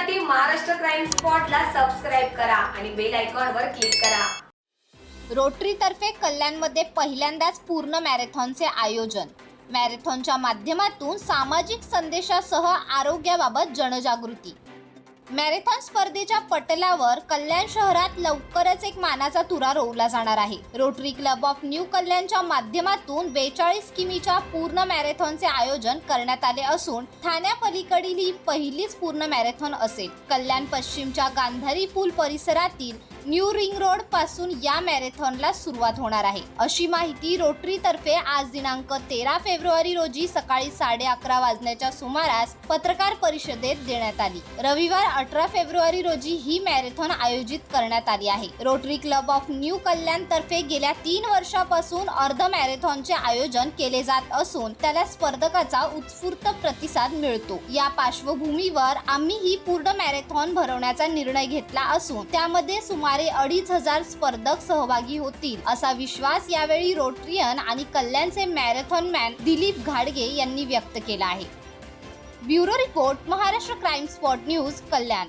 बघण्यासाठी Maharashtra crime स्पॉटला subscribe करा आणि बेल आयकॉनवर क्लिक करा. रोटरीतर्फे कल्याणमध्ये पहिल्यांदाच पूर्ण मॅरेथॉनचे आयोजन. मॅरेथॉनच्या माध्यमातून सामाजिक संदेशासह आरोग्याबाबत जनजागृती. मॅरेथॉन स्पर्धेच्या पटलावर कल्याण शहरात लवकरच एक मानाचा तुरा रोवला जाणार आहे. रोटरी क्लब ऑफ न्यू कल्याणच्या माध्यमातून बेचाळीस किमीच्या पूर्ण मॅरेथॉनचे आयोजन करण्यात आले असून ठाण्यापलीकडील ही पहिलीच पूर्ण मॅरेथॉन असेल. कल्याण पश्चिमच्या गांधारी पूल परिसरातील न्यू रिंग रोडपासून या मॅरेथॉनला सुरुवात होणार आहे. अशी माहिती रोटरी तर्फे आज दिनांक तेरा फेब्रुवारी रोजी सकाळी साडे अकरा वाजण्याच्या सुमारास पत्रकार परिषदेत देण्यात आली. रविवार अठरा फेब्रुवारी रोजी ही मॅरेथॉन आयोजित करण्यात आली आहे. Rotary club of new Kalyan तर्फे गेल्या तीन वर्षापासून अर्ध मॅरेथॉनचे आयोजन केले जात असून त्याला स्पर्धकाचा उत्स्फूर्त प्रतिसाद मिळतो. या पार्श्वभूमीवर आम्ही ही पूर्ण मॅरेथॉन भरवण्याचा निर्णय घेतला असून त्यामध्ये सुमारे अडीच हजार स्पर्धक सहभागी होतील असा विश्वास यावेळी रोटरियन आणि कल्याणचे मॅरेथॉन मॅन दिलीप घाडगे यांनी व्यक्त केला आहे. Bureau report Maharashtra crime spot news Kalyan.